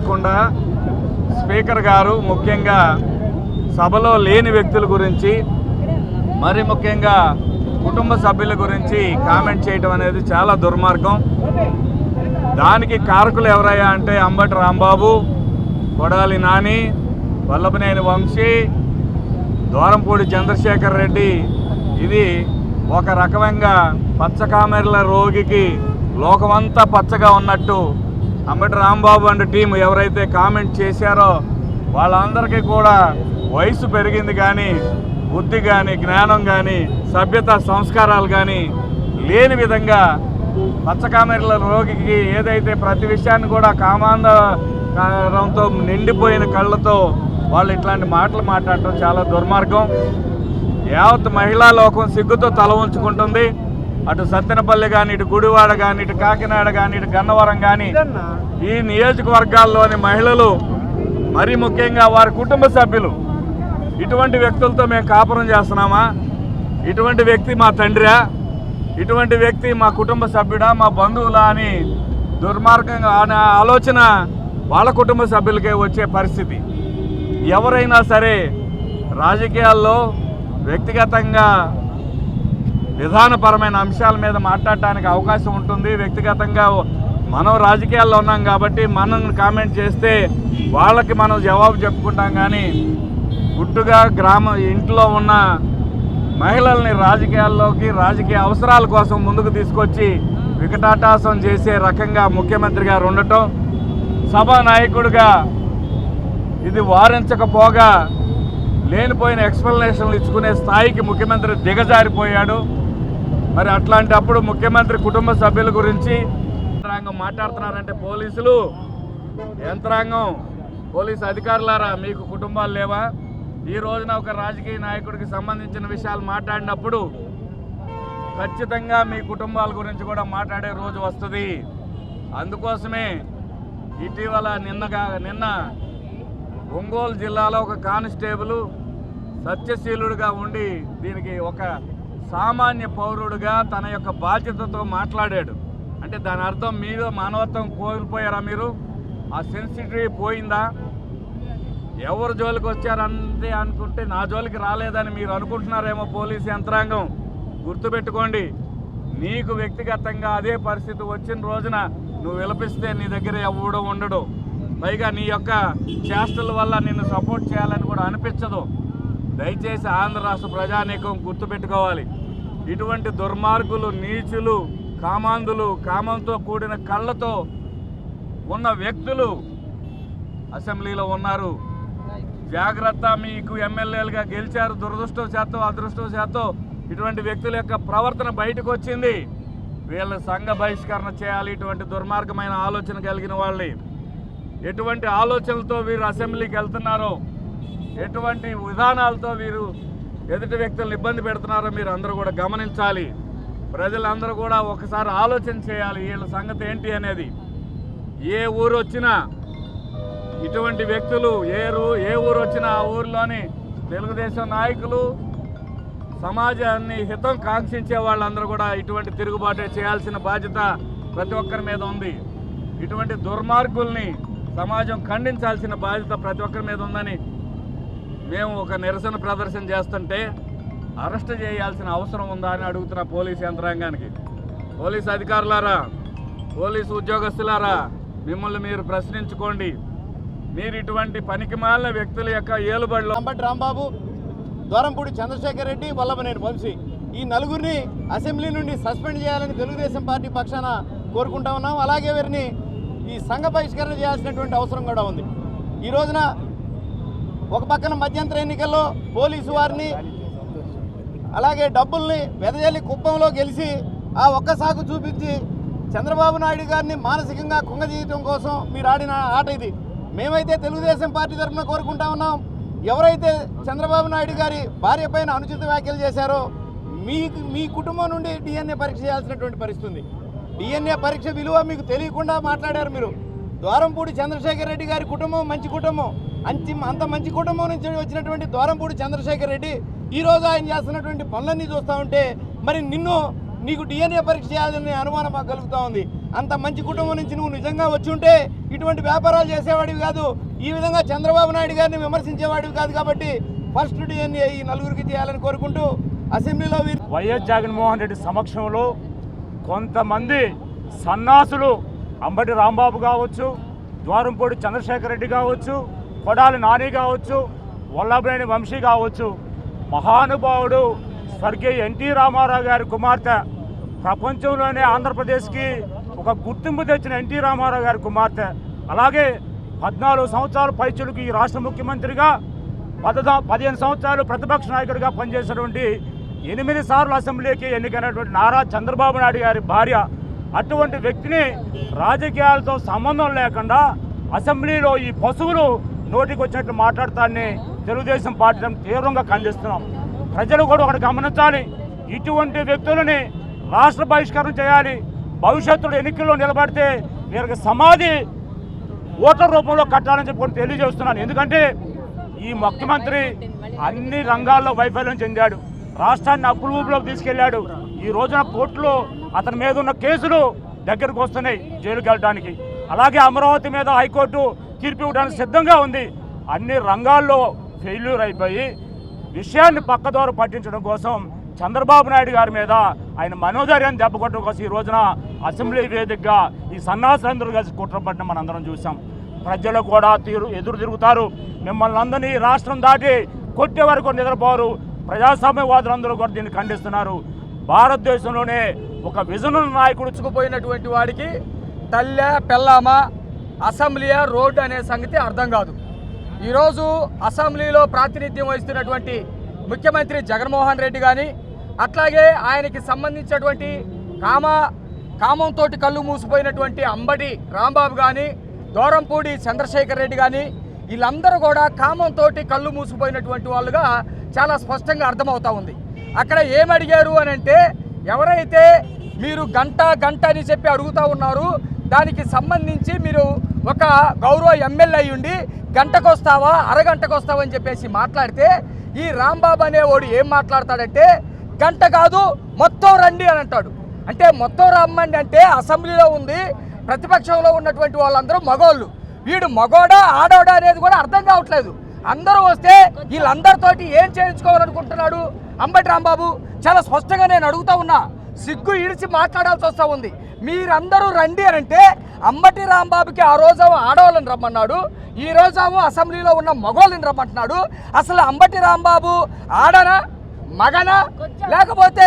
లేకుండా స్పీకర్ గారు ముఖ్యంగా సభలో లేని వ్యక్తుల గురించి మరి ముఖ్యంగా కుటుంబ సభ్యుల గురించి కామెంట్ చేయటం అనేది చాలా దుర్మార్గం. దానికి కారకులు ఎవరయ్యా అంటే అంబటి రాంబాబు కొడాలి నాని వల్లభనేని వంశీ దూరంపూడి చంద్రశేఖర్ రెడ్డి. ఇది ఒక రకమైన పచ్చకామెర్ల రోగికి లోకమంతా పచ్చగా ఉన్నట్టు అంబటి రాంబాబు అండ్ టీం ఎవరైతే కామెంట్ చేశారో వాళ్ళందరికీ కూడా వయసు పెరిగింది కానీ బుద్ధి కానీ జ్ఞానం కానీ సభ్యత సంస్కారాలు కానీ లేని విధంగా పచ్చకామెరల రోగికి ఏదైతే ప్రతి విషయాన్ని కూడా కామాంధరంతో నిండిపోయిన కళ్ళతో వాళ్ళు ఇట్లాంటి మాటలు మాట్లాడటం చాలా దుర్మార్గం. యావత్ మహిళా లోకం సిగ్గుతో తల ఉంచుకుంటుంది అటు సత్తెనపల్లి కానీ ఇటు గుడివాడ కానీ ఇటు కాకినాడ కానీ ఇటు గన్నవరం కానీ ఈ నియోజకవర్గాల్లోని మహిళలు మరి ముఖ్యంగా వారి కుటుంబ సభ్యులు ఇటువంటి వ్యక్తులతో మేము కాపురం చేస్తున్నామా? ఇటువంటి వ్యక్తి మా తండ్రా ఇటువంటి వ్యక్తి మా కుటుంబ సభ్యుడా మా బంధువులా అని దుర్మార్గంగా అనే ఆలోచన వాళ్ళ కుటుంబ సభ్యులకే వచ్చే పరిస్థితి. ఎవరైనా సరే రాజకీయాల్లో వ్యక్తిగతంగా విధానపరమైన అంశాల మీద మాట్లాడటానికి అవకాశం ఉంటుంది. వ్యక్తిగతంగా మనం రాజకీయాల్లో ఉన్నాం కాబట్టి మనం కామెంట్ చేస్తే వాళ్ళకి మనం జవాబు చెప్పుకుంటాం కానీ గుట్టుగా గ్రామ ఇంట్లో ఉన్న మహిళల్ని రాజకీయాల్లోకి రాజకీయ అవసరాల కోసం ముందుకు తీసుకొచ్చి వికటాటాసం చేసే రకంగా ముఖ్యమంత్రి గారు ఉండటం సభా నాయకుడిగా ఇది వారించకపోగా లేనిపోయిన ఎక్స్ప్లెనేషన్లు ఇచ్చుకునే స్థాయికి ముఖ్యమంత్రి దిగజారిపోయాడు. మరి అట్లాంటప్పుడు ముఖ్యమంత్రి కుటుంబ సభ్యుల గురించి యంత్రాంగం మాట్లాడుతున్నారంటే పోలీసులు. యంత్రాంగం పోలీసు అధికారులారా మీకు కుటుంబాలు లేవా? ఈ రోజున ఒక రాజకీయ నాయకుడికి సంబంధించిన విషయాలు మాట్లాడినప్పుడు ఖచ్చితంగా మీ కుటుంబాల గురించి కూడా మాట్లాడే రోజు వస్తుంది. అందుకోసమే ఇటీవల నిన్నగా నిన్న ఒంగోలు జిల్లాలో ఒక కానిస్టేబుల్ సత్యశీలుడిగా ఉండి దీనికి ఒక సామాన్య పౌరుడిగా తన యొక్క బాధ్యతతో మాట్లాడాడు. అంటే దాని అర్థం మీరు మానవత్వం కోల్పోయారా మీరు? ఆ సెన్సిటివ్ పోయిందా? ఎవరు జోలికి వచ్చారంతే అనుకుంటే నా జోలికి రాలేదని మీరు అనుకుంటున్నారేమో పోలీస్ యంత్రాంగం. గుర్తుపెట్టుకోండి నీకు వ్యక్తిగతంగా అదే పరిస్థితి వచ్చిన రోజున నువ్వు విలపిస్తే నీ దగ్గర ఎవడు ఉండడు. పైగా నీ యొక్క చేష్టల వల్ల నిన్ను సపోర్ట్ చేయాలని కూడా అనిపించదు. దయచేసి ఆంధ్ర రాష్ట్ర ప్రజానీకం గుర్తుపెట్టుకోవాలి. ఇటువంటి దుర్మార్గులు నీచులు కామాంధులు కామంతో కూడిన కళ్ళతో ఉన్న వ్యక్తులు అసెంబ్లీలో ఉన్నారు. జాగ్రత్త మీకు ఎమ్మెల్యేలుగా గెలిచారు. దురదృష్టవశాత్తు అదృష్టవశాత్తు ఇటువంటి వ్యక్తుల యొక్క ప్రవర్తన బయటకు వచ్చింది వీళ్ళ సంఘ బహిష్కరణ చేయాలి. ఇటువంటి దుర్మార్గమైన ఆలోచన కలిగిన వాళ్ళని ఎటువంటి ఆలోచనలతో వీరు అసెంబ్లీకి వెళ్తున్నారో? ఎటువంటి విధానాలతో వీరు ఎదుటి వ్యక్తులను ఇబ్బంది పెడుతున్నారో మీరు అందరూ కూడా గమనించాలి. ప్రజలందరూ కూడా ఒకసారి ఆలోచన చేయాలి వీళ్ళ సంగతి ఏంటి అనేది. ఏ ఊరు వచ్చినా ఇటువంటి వ్యక్తులు ఏ రూ ఏ ఊరు వచ్చినా ఆ ఊరిలోని తెలుగుదేశం నాయకులు సమాజాన్ని హితం కాంక్షించే వాళ్ళందరూ కూడా ఇటువంటి తిరుగుబాటు చేయాల్సిన బాధ్యత ప్రతి ఒక్కరి మీద ఉంది. ఇటువంటి దుర్మార్గుల్ని సమాజం ఖండించాల్సిన బాధ్యత ప్రతి ఒక్కరి మీద ఉందని మేము ఒక నిరసన ప్రదర్శన చేస్తుంటే అరెస్ట్ చేయాల్సిన అవసరం ఉందా అని అడుగుతున్న పోలీస్ యంత్రాంగానికి. పోలీస్ అధికారులారా పోలీసు ఉద్యోగస్తులారా మిమ్మల్ని మీరు ప్రశ్నించుకోండి. మీరు ఇటువంటి పనికిమాలిన వ్యక్తుల యొక్క ఏలుబడిలో అంబటి రాంబాబు ద్వారంపూడి చంద్రశేఖర్ రెడ్డి వల్లభనేని వంశీ. ఈ నలుగురిని అసెంబ్లీ నుండి సస్పెండ్ చేయాలని తెలుగుదేశం పార్టీ పక్షాన కోరుకుంటా ఉన్నాం. అలాగే వీరిని ఈ సంఘ బహిష్కరణ చేయాల్సినటువంటి అవసరం కూడా ఉంది. ఈ రోజున ఒక పక్కన మధ్యంతర ఎన్నికల్లో పోలీసు వారిని అలాగే డబ్బుల్ని వెదజల్లి కుప్పంలో గెలిచి ఆ ఒక్క సాకు చూపించి చంద్రబాబు నాయుడు గారిని మానసికంగా కుంగజీయటం కోసం మీరు ఆడిన ఆట ఇది. మేమైతే తెలుగుదేశం పార్టీ తరఫున కోరుకుంటా ఉన్నాం. ఎవరైతే చంద్రబాబు నాయుడు గారి భార్య పైన అనుచిత వ్యాఖ్యలు చేశారో మీ మీ కుటుంబం నుండి డిఎన్ఏ పరీక్ష చేయాల్సినటువంటి పరిస్థితి డిఎన్ఏ పరీక్ష విలువ మీకు తెలియకుండా మాట్లాడారు మీరు. ద్వారంపూడి చంద్రశేఖర్ రెడ్డి గారి కుటుంబం మంచి కుటుంబం. అంచి అంత మంచి కుటుంబం నుంచి వచ్చినటువంటి ద్వారంపూడి చంద్రశేఖర్ రెడ్డి ఈ రోజు ఆయన చేస్తున్నటువంటి పనులన్నీ చూస్తూ ఉంటే మరి నిన్ను నీకు డిఎన్ఏ పరీక్ష చేయాలని అనుమానం మాకు కలుగుతూ ఉంది. అంత మంచి కుటుంబం నుంచి నువ్వు నిజంగా వచ్చి ఉంటే ఇటువంటి వ్యాపారాలు చేసేవాడివి కాదు. ఈ విధంగా చంద్రబాబు నాయుడు గారిని విమర్శించేవాడివి కాదు కాబట్టి ఫస్ట్ డిఎన్ఏ ఈ నలుగురికి చేయాలని కోరుకుంటూ అసెంబ్లీలో వైఎస్ జగన్మోహన్ రెడ్డి సమక్షంలో కొంతమంది సన్నాసులు అంబటి రాంబాబు కావచ్చు ద్వారంపూడి చంద్రశేఖర్ రెడ్డి కావచ్చు కొడాలి నాని కావచ్చు వల్లభనేని వంశీ కావచ్చు. మహానుభావుడు స్వర్గీయ ఎన్టీ రామారావు గారి కుమార్తె. ప్రపంచంలోనే ఆంధ్రప్రదేశ్కి ఒక గుర్తింపు తెచ్చిన ఎన్టీ రామారావు గారి కుమార్తె. అలాగే పద్నాలుగు సంవత్సరాల పైచులకు ఈ రాష్ట్ర ముఖ్యమంత్రిగా పదదా పదిహేను సంవత్సరాలు ప్రతిపక్ష నాయకుడిగా పనిచేసినటువంటి ఎనిమిది సార్లు అసెంబ్లీకి ఎన్నికైనటువంటి నారా చంద్రబాబు నాయుడు గారి భార్య. అటువంటి వ్యక్తిని రాజకీయాలతో సంబంధం లేకుండా అసెంబ్లీలో ఈ పశువులు నోటికి వచ్చినట్లు మాట్లాడతాన్ని తెలుగుదేశం పార్టీ తీవ్రంగా ఖండిస్తున్నాం. ప్రజలు కూడా ఒకటి గమనించాలి. ఇటువంటి వ్యక్తులని రాష్ట్ర బహిష్కరణ చేయాలి. భవిష్యత్తులో ఎన్నికల్లో నిలబడితే వీరికి సమాధి ఓటర్ రూపంలో కట్టాలని చెప్పి తెలియజేస్తున్నాను. ఎందుకంటే ఈ ముఖ్యమంత్రి అన్ని రంగాల్లో వైఫల్యం చెందాడు. రాష్ట్రాన్ని అప్పుల ఊపిలోకి తీసుకెళ్ళాడు ఈ రోజున కోర్టులో అతని మీద ఉన్న కేసులు దగ్గరకు వస్తున్నాయి జైలుకి వెళ్ళడానికి అలాగే అమరావతి మీద హైకోర్టు తీర్పు ఇవ్వడానికి సిద్ధంగా ఉంది. అన్ని రంగాల్లో ఫెయిల్యూర్ అయిపోయి విషయాన్ని పక్కదోర పట్టించడం కోసం చంద్రబాబు నాయుడు గారి మీద ఆయన మనోధైర్యాన్ని దెబ్బకొట్టడం కోసం ఈ రోజున అసెంబ్లీ వేదికగా ఈ సన్నాసులందరూ కలిసి కుట్రపడిన మనందరం చూసాం ప్రజలు కూడా తీరు ఎదురు తిరుగుతారు. మిమ్మల్ని అందరినీ రాష్ట్రం దాటి కొట్టే వరకు నిద్రపోరు. ప్రజాస్వామ్యవాదులందరూ కూడా దీన్ని ఖండిస్తున్నారు. భారతదేశంలోనే ఒక విజన నాయకుడు పోయినటువంటి వాడికి తల్లె పెళ్ళామా అసెంబ్లీయా రోడ్డు అనే సంగతి అర్థం కాదు. ఈరోజు అసెంబ్లీలో ప్రాతినిధ్యం వహిస్తున్నటువంటి ముఖ్యమంత్రి జగన్మోహన్ రెడ్డి కానీ అట్లాగే ఆయనకి సంబంధించినటువంటి కామ కామంతో కళ్ళు మూసిపోయినటువంటి అంబటి రాంబాబు కానీ దూరంపూడి చంద్రశేఖర్ రెడ్డి కానీ వీళ్ళందరూ కూడా కామంతో కళ్ళు మూసిపోయినటువంటి వాళ్ళుగా చాలా స్పష్టంగా అర్థమవుతా ఉంది. అక్కడ ఏమడిగారు అని అంటే ఎవరైతే మీరు గంట గంట అని చెప్పి అడుగుతా ఉన్నారు దానికి సంబంధించి మీరు ఒక గౌరవ ఎమ్మెల్యే అయి ఉండి గంటకొస్తావా అరగంటకు వస్తావా అని చెప్పేసి మాట్లాడితే ఈ రాంబాబు అనేవాడు ఏం మాట్లాడతాడంటే గంట కాదు మొత్తం రండి అని అంటాడు. అంటే మొత్తం రమ్మండి అంటే అసెంబ్లీలో ఉంది ప్రతిపక్షంలో ఉన్నటువంటి వాళ్ళందరూ మగోళ్ళు. వీడు మగోడా ఆడోడా అనేది కూడా అర్థం కావట్లేదు. అందరూ వస్తే వీళ్ళందరితోటి ఏం చేయించుకోవాలనుకుంటున్నాడు? అంబటి రాంబాబు చాలా స్పష్టంగా నేను అడుగుతా ఉన్నా. సిగ్గు ఇడిచి మాట్లాడాల్సి వస్తూ ఉంది. మీరందరూ రండి అని అంటే అంబటి రాంబాబుకి ఆ రోజు ఆడవాళ్ళని రమ్మన్నాడు. ఈ రోజు అసెంబ్లీలో ఉన్న మగవాళ్ళని రమ్మంటున్నాడు. అసలు అంబటి రాంబాబు ఆడనా మగనా? లేకపోతే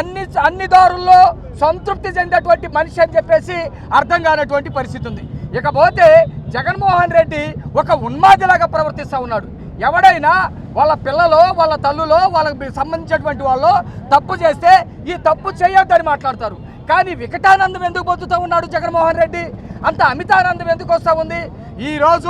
అన్ని అన్ని దారుల్లో సంతృప్తి చెందేటువంటి మనిషి అని చెప్పేసి అర్థం కానటువంటి పరిస్థితి ఉంది. ఇకపోతే జగన్మోహన్ రెడ్డి ఒక ఉన్మాదిలాగా ప్రవర్తిస్తూ ఉన్నాడు. ఎవడైనా వాళ్ళ పిల్లలో వాళ్ళ తల్లులో వాళ్ళకి సంబంధించినటువంటి వాళ్ళు తప్పు చేస్తే ఈ తప్పు చేయొద్దని మాట్లాడతారు. కానీ వికటానందం ఎందుకు పొందుతూ ఉన్నాడు జగన్మోహన్ రెడ్డి? అంత అమితానందం ఎందుకు వస్తూ ఉంది? ఈరోజు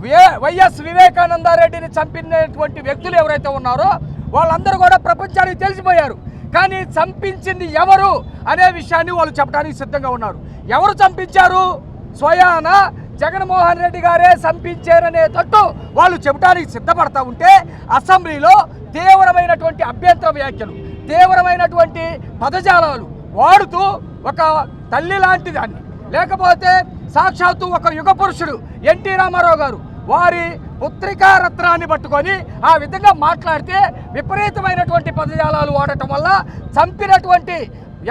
వే- వైఎస్ వివేకానందారెడ్డిని చంపినటువంటి వ్యక్తులు ఎవరైతే ఉన్నారో వాళ్ళందరూ కూడా ప్రపంచానికి తెలిసిపోయారు. కానీ చంపించింది ఎవరు అనే విషయాన్ని వాళ్ళు చెప్పడానికి సిద్ధంగా ఉన్నారు. ఎవరు చంపించారు? స్వయాన? జగన్మోహన్ రెడ్డి గారే సంపించారనే తట్టు వాళ్ళు చెప్పడానికి సిద్ధపడతా ఉంటే అసెంబ్లీలో తీవ్రమైనటువంటి అభ్యంతర వ్యాఖ్యలు తీవ్రమైనటువంటి పదజాలాలు వాడుతూ ఒక తల్లి లాంటి దాన్ని. లేకపోతే సాక్షాత్తు ఒక యుగ పురుషుడు ఎన్టీ రామారావు గారు వారి పుత్రికా రత్నాన్ని పట్టుకొని ఆ విధంగా మాట్లాడితే విపరీతమైనటువంటి పదజాలాలు వాడటం వల్ల చంపినటువంటి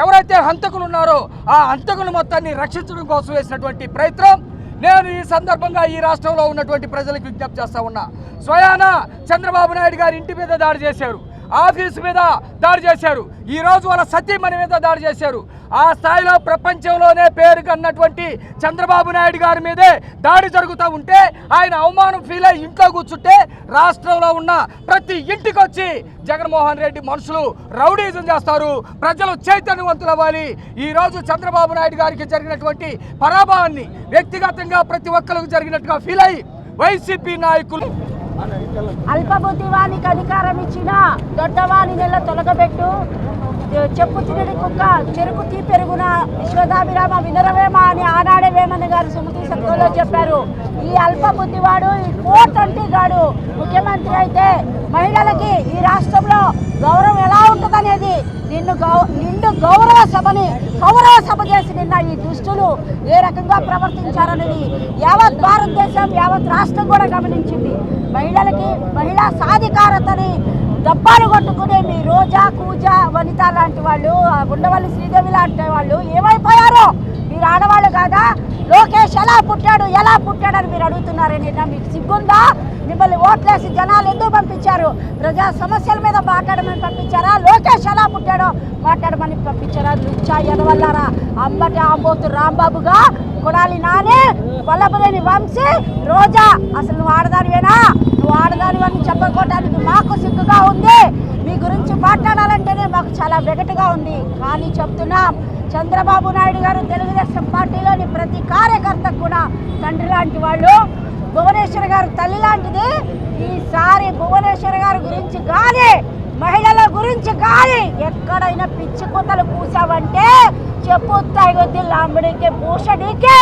ఎవరైతే హంతకులు ఉన్నారో ఆ హంతకులు మొత్తాన్ని రక్షించడం కోసం వేసినటువంటి ప్రయత్నం నేను ఈ సందర్భంగా ఈ రాష్ట్రంలో ఉన్నటువంటి ప్రజలకు విజ్ఞప్తి చేస్తా ఉన్నా. స్వయాన చంద్రబాబు నాయుడు గారి ఇంటి మీద దాడి చేశారు ఆఫీసు మీద దాడి చేశారు ఈ రోజు వాళ్ళ సతీమణి మీద దాడి చేశారు. ఆ స్థాయిలో ప్రపంచంలోనే పేరు కన్నటువంటి చంద్రబాబు నాయుడు గారి మీదే దాడి జరుగుతూ ఉంటే ఆయన అవమానం ఫీల్ అయ్యి ఇంట్లో కూర్చుంటే రాష్ట్రంలో ఉన్న ప్రతి ఇంటికి వచ్చి జగన్మోహన్ రెడ్డి మనుషులు రౌడీజం చేస్తారు ప్రజలు చైతన్యవంతులు అవ్వాలి ఈ రోజు చంద్రబాబు నాయుడు గారికి జరిగినటువంటి పరాభవాన్ని వ్యక్తిగతంగా ప్రతి ఒక్కరికి జరిగినట్టుగా ఫీల్ అయ్యి వైసీపీ నాయకులు అల్పబుద్ధివానికి అధికారం ఇచ్చిన దొడ్డవాణి నెల తొలగబెట్టు. చెప్పు తినడి కుక్క చెరుకు తీ పెరుగున విశ్వదాభిరామ వినరవేమా అని ఆనాడే వేమన్న గారు సుమతి సత్వంలో చెప్పారు. ఈ అల్ప బుద్ధివాడు ఈ కోట్ అంటే గాడు. ముఖ్యమంత్రి అయితే మహిళలకి ఈ రాష్ట్రంలో గౌరవం ఎలా ఉంటుందనేది నిన్ను గౌ నిండు గౌరవ సభని గౌరవ సభ చేసి నిన్న ఈ దుష్టులు ఏ రకంగా ప్రవర్తించారనేది యావత్ భారతదేశం యావత్ రాష్ట్రం కూడా గమనించింది. మహిళలకి మహిళా సాధికారతని డబ్బాలు కొట్టుకునే మీ రోజా కూజా వనిత లాంటి వాళ్ళు ఉండవల్లి శ్రీదేవి లాంటి వాళ్ళు ఏమైపోయారో? మీరు ఆడవాళ్ళు కాదా? లోకేష్ ఎలా పుట్టాడు? ఎలా పుట్టాడని మీరు అడుగుతున్నారని మీకు సిగ్గుందా? మిమ్మల్ని ఓట్లేసి జనాలు ఎందుకు పంపించారు? ప్రజా సమస్యల మీద మాట్లాడమని పంపించారా? లోకేష్ ఎలా పుట్టాడో మాట్లాడమని పంపించారా? లుచ్చా ఎదవల్లారా అంబటి ఆంబోతు రాంబాబుగా కొడాలి నానే వల్లభనేని వంశీ రోజా. అసలు నువ్వు ఆడదాని నువ్వు ఆడదానివని చెప్పుకోవడానికి మాకు సిగ్గుగా ఉంది మీ గురించి మాట్లాడాలంటేనే మాకు చాలా వెగటుగా ఉంది. కానీ చెప్తున్నాం చంద్రబాబు నాయుడు గారు తెలుగుదేశం పార్టీలోని ప్రతి కార్యకర్తకు కూడా తండ్రి లాంటి వాళ్ళు భువనేశ్వర్ గారు తల్లి లాంటిది ఈసారి భువనేశ్వర్ గారి గురించి కానీ మహిళల గురించి కానీ ఎక్కడైనా పిచ్చి కుతలు పూసావంటే చెప్పు తాగొద్ది లాంబడికే భూషణికే.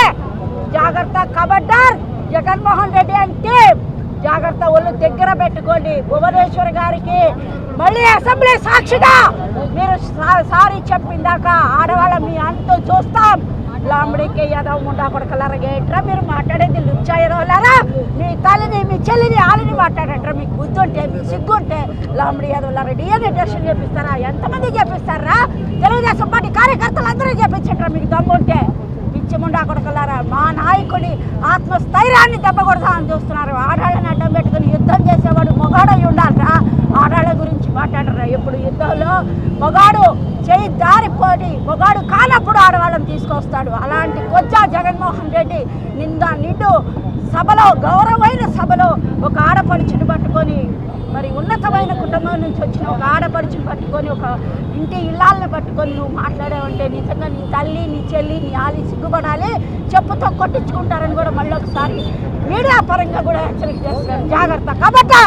జాగ్రత్త కబడ్డార్ జగన్మోహన్ రెడ్డి అంటే జాగ్రత్త ఒళ్ళు దగ్గర పెట్టుకోండి. భువనేశ్వర్ గారికి మళ్ళీ అసెంబ్లీ సాక్షిగా మీరు సా- సారీ చెప్పిందాక ఆడవాళ్ళ మీ అంటూ చూస్తాం. లాంబడికి యాదవ్ ముండా కొడకలరగేట్రా మీరు మాట్లాడేది లుచ్చాయరోలారా మీ తల్లిని మీ చెల్లిని ఆలని మాట్లాడట్రా? మీకు గుర్తుంటే మీ సిగ్గుంటే లాంబడి యాదవ్లారా డిఎన్ఏ టెస్ట్ చేపిస్తారా? ఎంతమంది చేపిస్తారా? తెలుగుదేశం పార్టీ కార్యకర్తలు అందరూ చేపించట్రా మీకు దమ్ముంటే? ఉంటే కొడకలారా? మా నాయకుడి ఆత్మస్థైర్యాన్ని దెబ్బకొడతామని చూస్తున్నారు. ఆడాళ్ళని అడ్డం పెట్టుకుని యుద్ధం చేసేవాడు మొగాడై ఉండాలరా? ఆడాళ్ళ గురించి మాట్లాడరా? ఎప్పుడు యుద్ధంలో మొగాడు చేయి దారిపోటి మొగాడు కానప్పుడు ఆడవాళ్ళు తీసుకొస్తాడు. అలాంటి కొచ్చా జగన్మోహన్ రెడ్డి నింద నిండు సభలో గౌరవమైన సభలో ఒక ఆడపడుచుని పట్టుకొని మరి ఉన్నతమైన కుటుంబం నుంచి వచ్చిన ఒక ఆడపడుచుని పట్టుకొని ఒక ఇంటి ఇళ్ళాలను పట్టుకొని నువ్వు మాట్లాడావంటే నిజంగా నీ తల్లి నీ చెల్లి నీ ఆలి సిగ్గుపడాలి చెప్పుతో కొట్టించుకుంటారని కూడా మళ్ళీ ఒకసారి మీడియా పరంగా కూడా హెచ్చరిక చేస్తున్నారు జాగ్రత్త. కాబట్టి